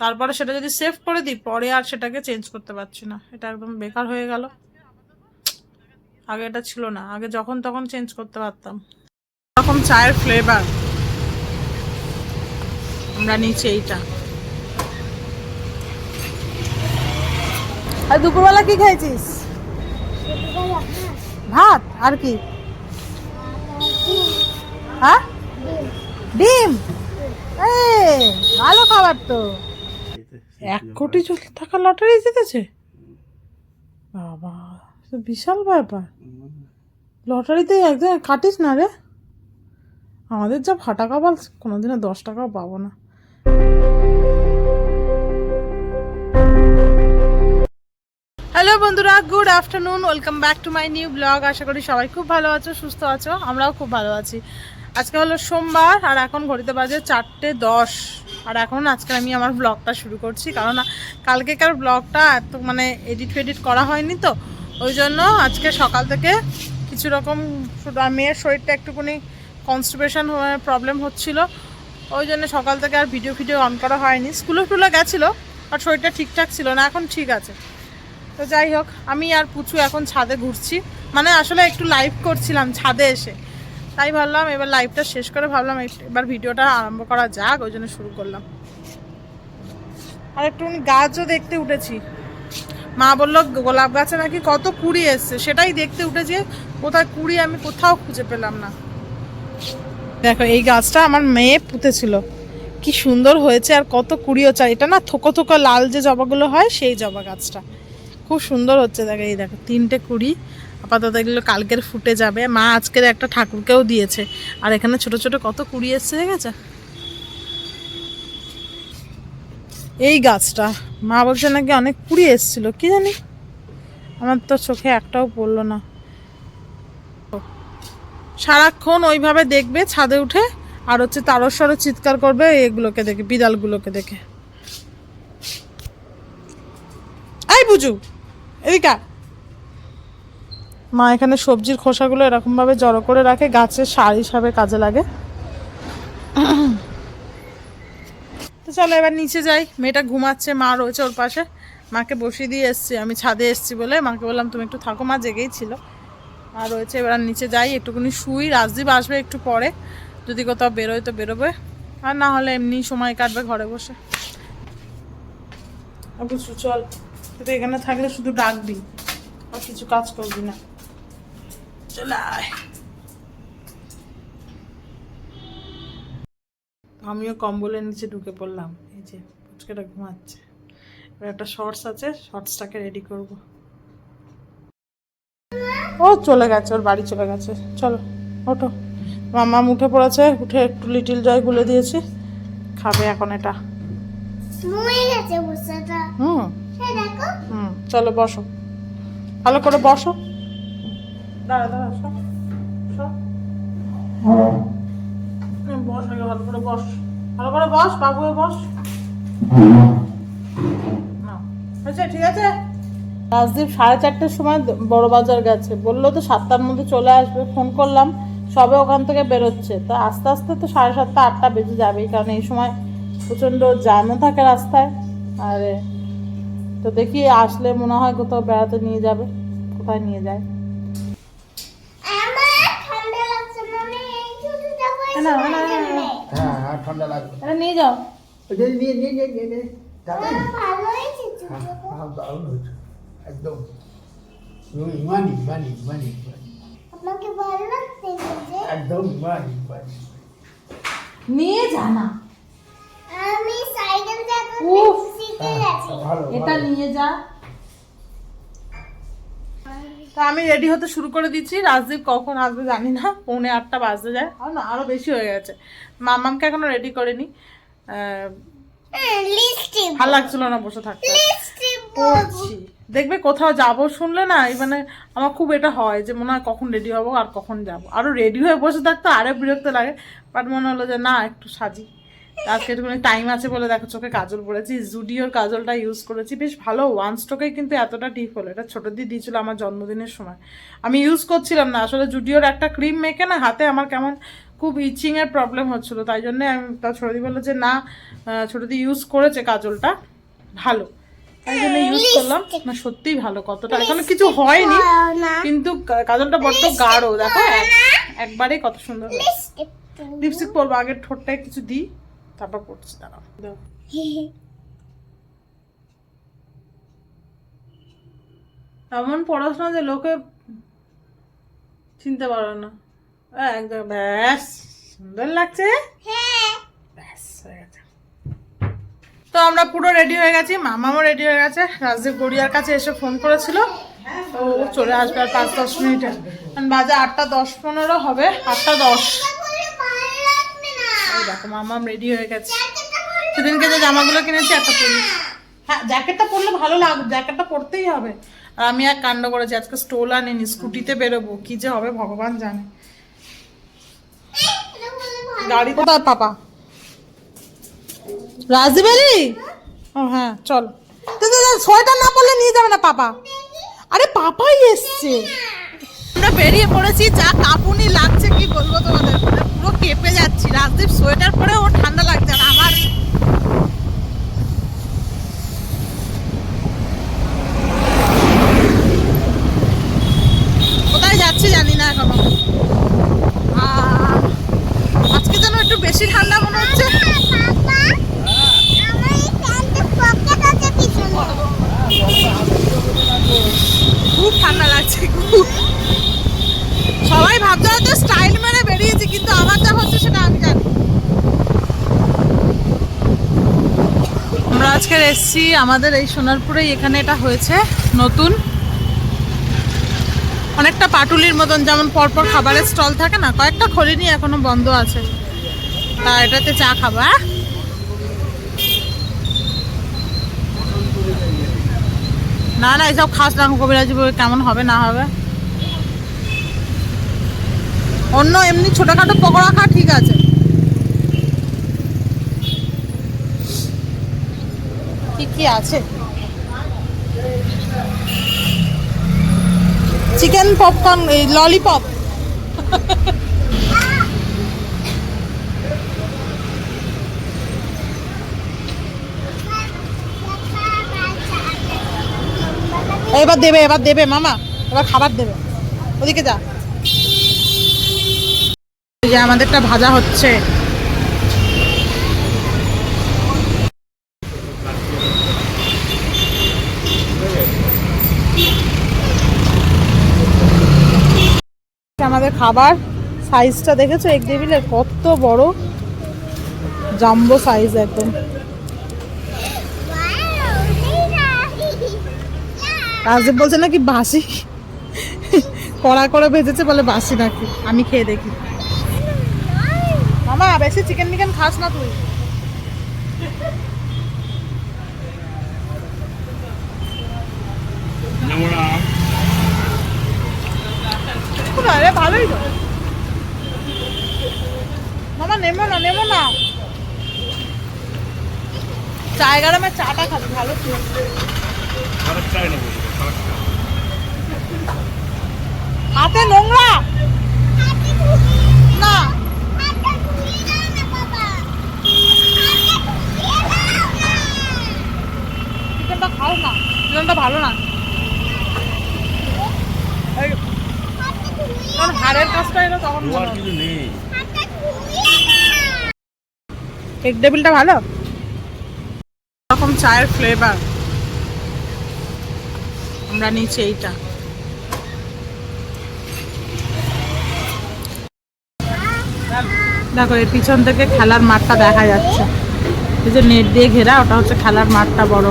তারপরে সেটা যদি সেভ করে দিই পরে আর সেটাকে চেঞ্জ করতে পারছি না। এটা একদম বেকার হয়ে গেল। আগে এটা ছিল না। আগে যখন তখন চেঞ্জ করতে পারতাম। এরকম চায়ের ফ্লেভার আমরা নিচে এইটা। আর দুপুরবেলা কি খাইছিস ভাত? আর কি? হ্যাঁ? ডিম? ভালো খাবার তো। এক কোটি চলতে থাকা লটারি জিতেছে? বাবা তো বিশাল ব্যাপার। লটারিতে একদিন কাটিস না রে। আমাদের যা ফাটা কপাল কোনোদিনও দশ টাকাও পাবো না। হ্যালো বন্ধুরা good afternoon. Welcome back to my new vlog. আশা করি সবাই খুব ভালো আছো সুস্থ আছো। আমরাও খুব ভালো আছি। আজকে হলো সোমবার, আর এখন ঘড়িতে বাজে চারটে দশ। আর এখন আজকে আমি আমার ব্লগটা শুরু করছি, কারণ কালকেকার ব্লগটা এত মানে এডিট ফেডিট করা হয়নি তো, ওই জন্য আজকে সকাল থেকে কিছু রকম মেয়ের শরীরটা একটুখানি কনস্টিপেশন প্রবলেম হচ্ছিল, ওই জন্য সকাল থেকে আর ভিডিও ফিডিও অন করা হয়নি। স্কুলে টুলে গেছিল, আর শরীরটা ঠিকঠাক ছিল না, এখন ঠিক আছে। তো যাই হোক, আমি আর পুচু এখন ছাদে ঘুরছি মানে আসলে একটু লাইভ করছিলাম ছাদে এসে। তাই ভাবলাম এবার লাইভটা শেষ করে ভাবলাম এবার ভিডিওটা আরম্ভ করা যাক, ওই জন্য শুরু করলাম। আর একটু গাছও দেখতে উঠেছি। মা বলল, গোলাপ গাছে নাকি কত কুড়ি এসছে, সেটাই দেখতে উঠেছে, কোথায় কুড়ি আমি কোথাও খুঁজে পেলাম না। দেখো, এই গাছটা আমার মেয়ে পুঁতেছিল। কি সুন্দর হয়েছে আর কত কুড়িও চাই। এটা না থোকো থোকো লাল যে জবাগুলো হয়, সেই জবা গাছটা। খুব সুন্দর হচ্ছে, দেখো, এই দেখো, তিনটে কুড়ি। আপাতত এগুলো কালকের ফুটে যাবে। মা আজকের একটা ঠাকুরকেও দিয়েছে। আর এখানে ছোট ছোট কত কুড়ি এসছে দেখেছে? এই গাছটা। মা বলছে নাকি অনেক কুড়ি এসছিল, কি জানি? আমার তো চোখে একটাও পড়ল না। সারাক্ষণ ওইভাবে দেখবে ছাদে উঠে, আর হচ্ছে তারস্বরে চিৎকার করবে এগুলোকে দেখে, বিড়ালগুলোকে দেখে। এই বুঝু, এদিকে। মা এখানে সবজির খোসাগুলো এরকমভাবে জড়ো করে রাখে গাছের সার হিসাবে কাজে লাগে। তো চলো এবার নিচে যাই, মেয়েটা ঘুমাচ্ছে, মা রয়েছে ওর পাশে। মাকে বসিয়ে দিয়ে এসছি, আমি ছাদে এসছি বলে। মাকে বললাম, তুমি একটু থাকো, মা জেগেই ছিল। আর রয়েছে, এবার নিচে যাই, একটুখানি শুই। রাজদীপ আসবে একটু পরে, যদি কোথাও বেরোয় তো বেরোবে। আর না হলে এমনি সময় কাটবে ঘরে বসে। বুঝছ চল। তুই এখানে থাকলে শুধু ডাকবি, আর কিছু কাজ করবি না। চলে আয় আমিও কম্বলের নিচে ঢুকে পড়লাম। এই যে পুচকেটা ঘুমাচ্ছে। এবার একটা শর্টস আছে শর্টসটাকে রেডি করব। ও চলে গেছে ওর বাড়ি চলে গেছে। চলো ওঠো। মামা উঠে পড়েছে উঠে একটু লিটিল জয় গুলে দিয়েছি। খাবে এখন এটা। মরে গেছে বুসাটা হুম। সে দেখো। হুম চলো বসো। ভালো করে বসো। দাঁড়া দাঁড়া সব বস, আগে ভালো করে বস। ভালো করে বস, বাবু বস। হয়েছে? ঠিক আছে? রাজদীপ সাড়ে চারটের সময় বড় বাজার গেছে। বলল তো সাতটার মধ্যে চলে আসবে। ফোন করলাম, সবে ওখান থেকে বেরোচ্ছে। তো আস্তে আস্তে তো সাড়ে সাতটা, আটটা বেজে যাবেই। কারণ এই সময় প্রচণ্ড জ্যামও থাকে রাস্তায়। আর, তো দেখি আসলে মনে হয় কোথাও বেড়াতে নিয়ে যাবে, কোথায় নিয়ে যায় আমার ঠান্ডা লাগছে মানে এই ছুটিটা না, না, না, না, না। হ্যাঁ ঠান্ডা লাগবে এটা নিয়ে যাও। নিয়ে নিয়ে নিয়ে নিয়ে নিয়ে। নিয়ে ভালো হয়েছে ছুটিটা দারুণ হয়েছে। একদম। ইমানি ইমানি ইমানি ইমানি। আপনাকে ভালো লাগছে একদম ইমানি ইমানি। নিয়ে যা না। আমি সাইকেল হ্যাঁ, এটা নিয়ে যা। তা আমি রেডি হতে শুরু করে দিচ্ছি। রাজদীপ কখন আসবে জানি না পৌনে আটটা বাজতে যায়। আর না আরও বেশি হয়ে গেছে। মামামকে এখনও রেডি করিনি। ভালো লাগছিল না বসে থাকতে। পড়ছি। দেখবে কোথাও যাব শুনলে না এই মানে আমার খুব এটা হয় যে মনে হয় কখন রেডি হব আর কখন যাব। আরও রেডি হয়ে বসে থাকতো আরে বিরক্ত লাগে। বাট মনে হলো যে না একটু সাজি। আজকে একটুখানি টাইম আছে বলে দেখো চোখে কাজল পড়েছি জুডিওর কাজলটা ইউজ করেছি। বেশ ভালো ওয়ান স্ট্রোকেই কিন্তু এতটা ঠিক হলো। এটা ছোটো দিয়ে দিয়েছিল আমার জন্মদিনের সময়। আমি ইউজ করছিলাম না আসলে জুডিওর একটা ক্রিম মেখে না হাতে আমার কেমন খুব ইচিংয়ের প্রবলেম হচ্ছিল। তাই জন্য আমি তা ছোটদি বলল যে না ছোটদি ইউজ করেছে কাজলটা ভালো। তাই জন্য ইউজ করলাম। না সত্যিই ভালো কতটা এখনও কিছু হয়নি কিন্তু কাজলটা বড্ড গাঢ় দেখো এক- একবারে কত সুন্দর লিপস্টিক লিপস্টিক পরবো আগে ঠোঁটটায় কিছু দিই। তারপর পড়ছি দাঁড়াও এমন পড়াশোনা যে লোকে চিনতে পারো না। একদম ব্যাস সুন্দর লাগছে? হ্যাঁ। ব্যাস হয়ে গেছে। তো আমরা পুরো রেডি হয়ে গেছি মামাও রেডি হয়ে গেছে। রাজদীপ গড়িয়ার কাছে এসে ফোন করেছিল। তো চলে আসবে আর পাঁচ দশ মিনিটে। কারণ বাজে আটটা দশ পনেরো হবে আটটা দশ। দেখো মামাম রেডি হয়ে গেছে। সেদিনকে যে জামাগুলো কিনেছি একটা পরি হ্যাঁ জ্যাকেটটা পরলে ভালো লাগবে জ্যাকেটটা পরতেই হবে। আর আমি এক কাণ্ড করেছি আজকে স্টোল আনিনি স্কুটিতে বেরোবো কি যে হবে ভগবান জানে। গাড়ি কোথায় পাপা? রাজদীপ আলী ও হ্যাঁ চল। সোয়েটার না পরলে নিয়ে যাবে না পাপা। আরে পাপাই এসছে। আমরা বেরিয়ে পড়েছি যা কাঁপুনি লাগছে কি বলব তোমাদের? কেঁপে যাচ্ছি। রাজদীপ সোয়েটার পরে ওর ঠান্ডা লাগছে আর আমার। কোথায় যাচ্ছি জানি না এখনও। আজকে যেন একটু বেশি ঠান্ডা মনে হচ্ছে। খুব ঠান্ডা লাগছে সবাই ভাবছে হয়তো স্টাইল মেরে বেরিয়েছি, কিন্তু আমার যা হচ্ছে সেটা আমি জানি। আমরা আজকে এসেছি আমাদের এই সোনারপুরেই, এখানে এটা হয়েছে নতুন। অনেকটা পাটুলির মতন, যেমন পরপর খাবারের স্টল থাকে না, কয়েকটা খোলেনি, এখনও বন্ধ আছে। তা এটাতে চা খাবা? না না, এসব খাস না কবিরাজি কেমন হবে, না হবে। অন্য এমনি ছোটখাটো পকোড়া খা ঠিক আছে। কি কি আছে? চিকেন পপকর্ন এই ললিপপ এবার দেবে এবার দেবে, মামা। এবার খাবার দেবে। ওদিকে যা। যে আমাদেরটা ভাজা হচ্ছে। আমাদের খাবার সাইজটা দেখেছ? এক টেবিলের কত বড়? জাম্বো সাইজ একদম। রাজদীপ বলছে নাকি বাসি? কড়া করে ভেজেছে বলে বাসি নাকি? আমি খেয়ে দেখি। মামা বেশি চিকেন মিকেন খাস না তুই। ভালোই তো। মামা নেমো না নেমো না। চায় গরমে চাটা খাবি ভালো তো হাতে নোংরা না চিকেনটা খাও না চিকেনটা ভালো না এই, যখন হাড়ের কাজটা এলো তখন মনে হলো। এগ টেবিলটা ভালো? চায়ের ফ্লেভার আমরা নিচ্ছি এইটা। দেখো এর পিছন থেকে খেলার মাঠটা দেখা যাচ্ছে। এই যে নেট দিয়ে ঘেরা, ওটা হচ্ছে খেলার মাঠটা বড়।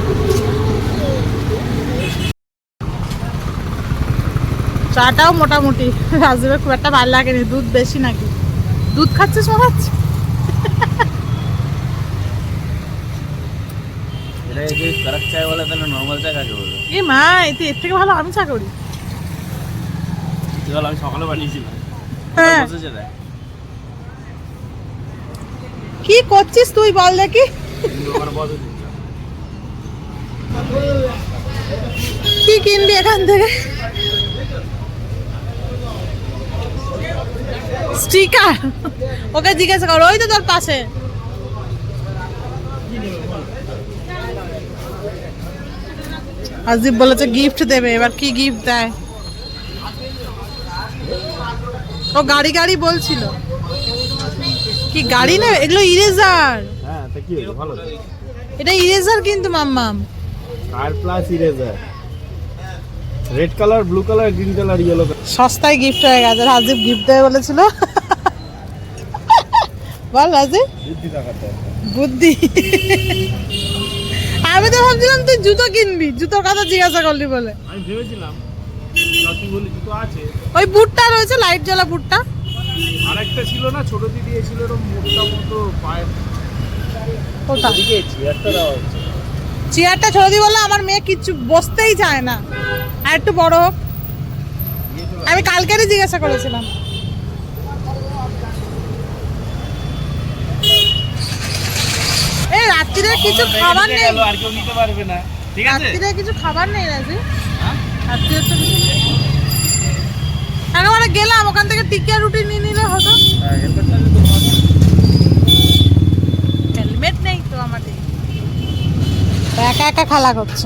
চাটাও মোটামুটি। রাজদেবের খুব একটা ভালো লাগেনি, দুধ বেশি নাকি? দুধ খাচ্ছিস মনে এটা যদি কারাক চায় বলে তাহলে নর্মাল চা কাকে বলব এ মা এতে এর থেকে ভালো আমি চা করি। চল আমি সকালে বানিয়েছিলাম। হ্যাঁ। কি করছিস তুই বল দেখি। কি কিনবি এখান থেকে? স্টিকার। ওকে জিজ্ঞাসা করো ওই তো তোর পাশে। আজিব বলেছে গিফট দেবে এবার কি গিফট দেয়? ও গাড়ি গাড়ি বলছিল। কি গাড়ি না? এগুলো ইরেজার হ্যাঁ তা কি হলো? ভালো এটা ইরেজার কিন্তু মাম্মাম। Car plus eraser red colour blue colour green colour yellow সস্তায় গিফট হয়ে গেছে রাজীব গিফট দেবে বলেছিল। বল রাজীব বুদ্ধি বুদ্ধি। আমি তো ভাবছিলাম তুই জুতো কিনবি। জুতোর কথা জিজ্ঞাসা করলি বলে। আমি ভেবেছিলাম জুতো আছে। ওই বুটটা রয়েছে লাইট জ্বলা বুটটা। আরেকটা ছিল না ছোট দিদি এসেছিল এরকম মোটা মতো পায়ের ওটা। দিকে চেয়ারটা দেওয়া হচ্ছে চেয়ারটা ছেড়ে দিই বললে আমার মেয়ে কিচ্ছু বসতেই চায় না। আর একটু বড় হোক। আমি কালকেরই জিজ্ঞাসা করেছিলাম এই রাত্রিরে কিছু খাবার নেই। আর কেউ নিতে পারবে না। ঠিক আছে? রাত্রিরে কিছু খাবার নেই রাজি। হ্যাঁ? রাত্রিরে তো কিছু একেবারে গেলাম ওখান থেকে টিকিয়া রুটি নিয়ে নিলে হতো। হ্যাঁ হেলমেট নেই তো আমাদের। একা একা খেলা করছে।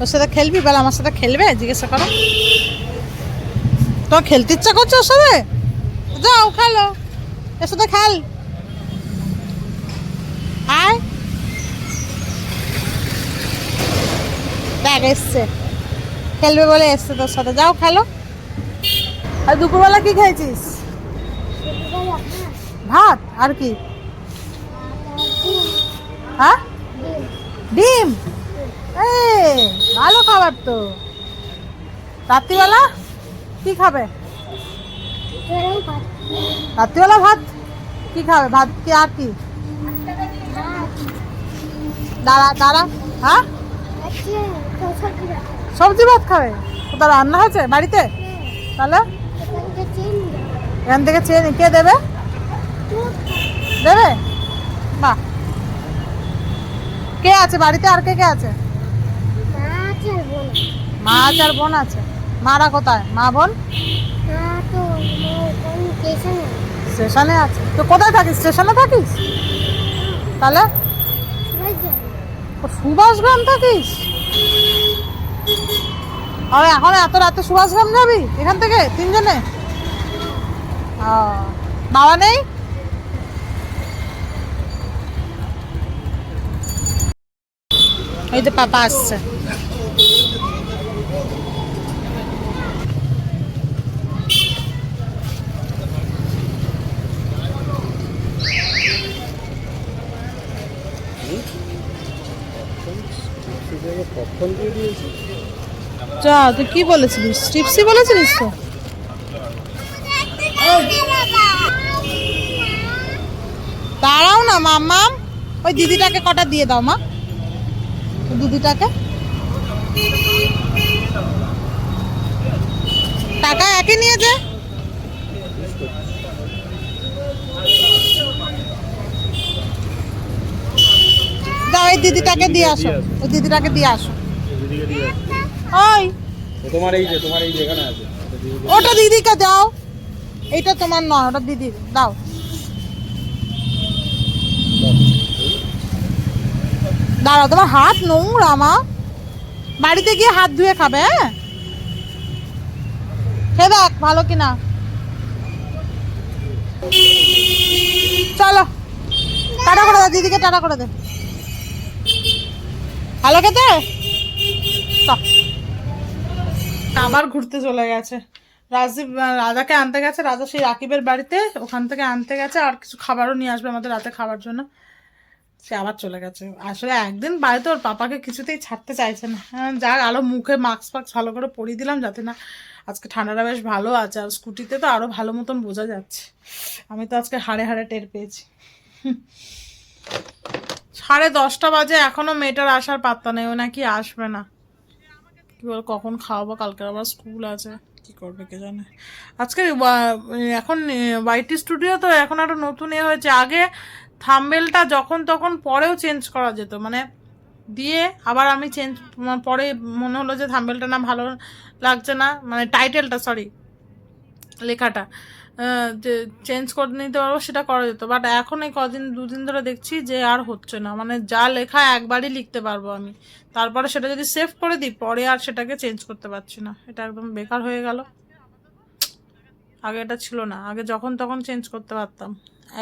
ওর সাথে খেলবি? বলে আমার সাথে খেলবে? জিজ্ঞাসা করো। তোমার খেলতে ইচ্ছা করছে ওর সাথে? যাও খেলো। এর সাথে খেল আয় দেখ এসছে। খেলবে বলে এসছে তোর সাথে। যাও, খেলো। আর দুপুরবেলা কি খেয়েছিস ভাত? আর কি? হ্যাঁ? ডিম? এই, ভালো খাবার তো। রাত্রিবেলা কি খাবে? রাত্রিবেলা ভাত? কি খাবে? ভাত কি আর কি? দাঁড়া দাঁড়া। হ্যাঁ? সবজি ভাত খাবে? কোথাও রান্না হয়েছে বাড়িতে? তাহলে? এখান থেকে চেয়ে কে দেবে? দেবে? বাহ। কে আছে বাড়িতে? আর কে কে আছে? মা আছে আর বোন আছে। মারা কোথায়? মা বোন? স্টেশনে আছে। তো কোথায় থাকিস? স্টেশনে থাকিস? তাহলে? সুভাষগ্রাম থাকিস? আর এখন এত রাতে সুভাষগ্রাম যাবি? এখান থেকে, তিনজনে? বাবা নেই? এই তো পাপা আসছে পপকর্ন দিয়ে দিয়েছি যা তুই কি বলেছিলিস? টিপসি বলেছিলিস তো? দাঁড়াও না মাম্মাম ওই দিদিটাকে কটা দিয়ে দাও, মা। দিদিটাকে। টাকা নিয়েছে দাও ওই দিদিটাকে দিয়ে আসো। ওই দিদিটাকে দিয়ে আসো। ওই। তোমার এই যে তোমার এই যেখানে আছে। ওটা। দিদিকে দাও। এইটা তোমার নয় ওটা দিদি দাও। দাঁড়াও তোমার হাত নোংরা মা। বাড়িতে গিয়ে হাত ধুয়ে খাবে হ্যাঁ? খেয়ে দেখ ভালো কিনা। চলো। টাটা করে দে দিদিকে টাটা করে দে। ভালো খেতে? আবার ঘুরতে চলে গেছে। রাজীব রাজাকে আনতে গেছে। রাজা সেই রাকিবের বাড়িতে ওখান থেকে আনতে গেছে। আর কিছু খাবারও নিয়ে আসবে আমাদের রাতে খাবার জন্য। সে আবার চলে গেছে। আসলে একদিন বাড়িতে ওর পাপাকে কিছুতেই ছাড়তে চাইছে না। হ্যাঁ, যাক আলো মুখে মাস্ক ফাক্স ভালো করে পরিয়ে দিলাম যাতে না আজকে ঠান্ডাটা বেশ ভালো আছে। আর স্কুটিতে তো আরও ভালো মতন বোঝা যাচ্ছে। আমি তো আজকে হাড়ে হাড়ে টের পেয়েছি। সাড়ে দশটা বাজে এখনও মেয়েটার আসার পাত্তা নেই। ও নাকি আসবে না। কি বল, কখন খাওয়াবো? কালকে আবার স্কুল আছে। কি করবে কে জানে? আজকে এখন বাইটি স্টুডিও তো এখন একটা নতুন এ হয়েছে। আগে থাম্বেলটা যখন তখন পরেও চেঞ্জ করা যেত। মানে দিয়ে আবার আমি চেঞ্জ পরে মনে হলো যে থাম্বেলটা না ভালো লাগছে না। মানে টাইটেলটা সরি লেখাটা। চেঞ্জ করে নিতে পারব সেটা করা যেত। বাট এখন এই কদিন, দুদিন ধরে দেখছি যে আর হচ্ছে না। মানে যা লেখা একবারই লিখতে পারব আমি। তারপরে সেটা যদি সেভ করে দিই, পরে আর সেটাকে চেঞ্জ করতে পারছি না। এটা একদম বেকার হয়ে গেল। আগে এটা ছিল না। আগে যখন তখন চেঞ্জ করতে পারতাম।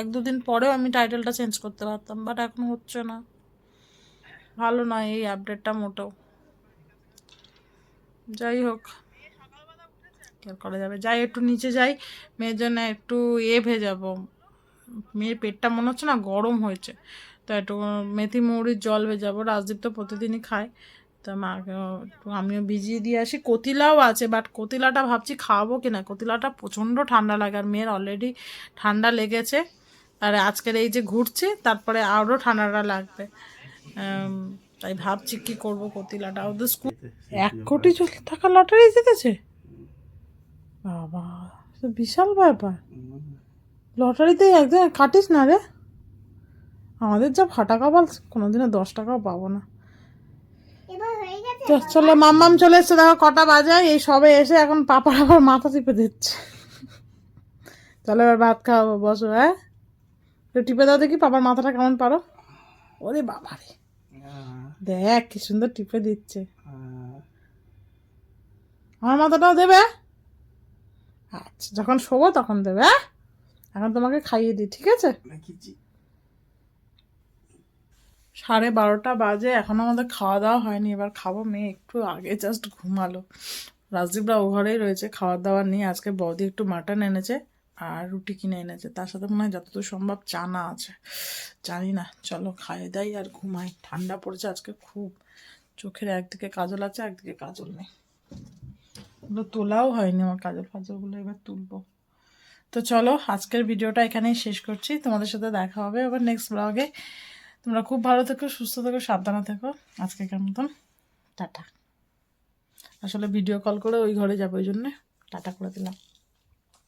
এক দুদিন পরেও আমি টাইটেলটা চেঞ্জ করতে পারতাম। বাট এখন হচ্ছে না। ভালো নয় এই আপডেটটা মোটেও। যাই হোক। আর করা যাবে? যাই একটু নিচে যাই। মেয়ের জন্য একটু এ ভেজাবো। মেয়ের পেটটা মনে হচ্ছে না গরম হয়েছে। তো একটু মেথি মৌরির জল ভেজাবো। রাজদীপ তো প্রতিদিনই খায়। তা মাকে একটু আমিও ভিজিয়ে দিয়ে আসি। কতিলাও আছে বাট কতিলাটা ভাবছি খাওয়াবো কিনা। কতিলাটা প্রচণ্ড ঠান্ডা লাগে আর মেয়ের অলরেডি ঠান্ডা লেগেছে। আর আজকের এই যে ঘুরছে তারপরে আরও ঠান্ডাটা লাগবে। তাই ভাবছি কি করব কতিলাটা। ওদের স্কুল এক কোটি টাকা লটারি জিতেছে? বাবা তো বিশাল ব্যাপার। লটারিতে একদিন কাটিস না রে। আমাদের যা ফাটা কপাল কোনোদিনও দশ টাকাও পাবো না। এবার হয়ে গেছে তো চলো মাম্মাম চলে এসছে দেখো কটা বাজায় এই সবে এসে এখন পাপার আবার মাথা চিপে দিচ্ছে। চলো এবার ভাত খাওয়াবো বসো হ্যাঁ? একটু টিপে দাও দেখি পাপার মাথাটা কেমন পারো। ওরে বাবা রে। দেখ কি সুন্দর টিপে দিচ্ছে। আমার মাথাটাও দেবে? আচ্ছা যখন শোবো তখন দেবে হ্যাঁ? এখন তোমাকে খাইয়ে দিই ঠিক আছে? সাড়ে বারোটা বাজে এখনও আমাদের খাওয়া দাওয়া হয়নি এবার খাব। মেয়ে একটু আগে জাস্ট ঘুমালো। রাজদীপরা ও ঘরেই রয়েছে খাওয়া দাওয়া নিয়ে আজকে বৌদি একটু মাটন এনেছে আর রুটি কিনে এনেছে। তার সাথে মনে হয় যতদূর সম্ভব চানা আছে। জানি না চলো খাইয়ে দাই আর ঘুমাই। ঠান্ডা পড়েছে আজকে খুব। চোখের একদিকে কাজল আছে একদিকে কাজল নেই। ওগুলো তোলাও হয়নি আমার কাজল ফাজলগুলো এবার তুলবো। তো চলো, আজকের ভিডিওটা এখানেই শেষ করছি। তোমাদের সাথে দেখা হবে আবার নেক্সট ব্লগে তোমরা খুব ভালো থেকো, সুস্থ থেকো, সাবধানে থেকো। আজকেকার মতন, টাটা। আসলে ভিডিও কল করে ওই ঘরে যাব, ওই জন্যে টাটা করে দিলাম।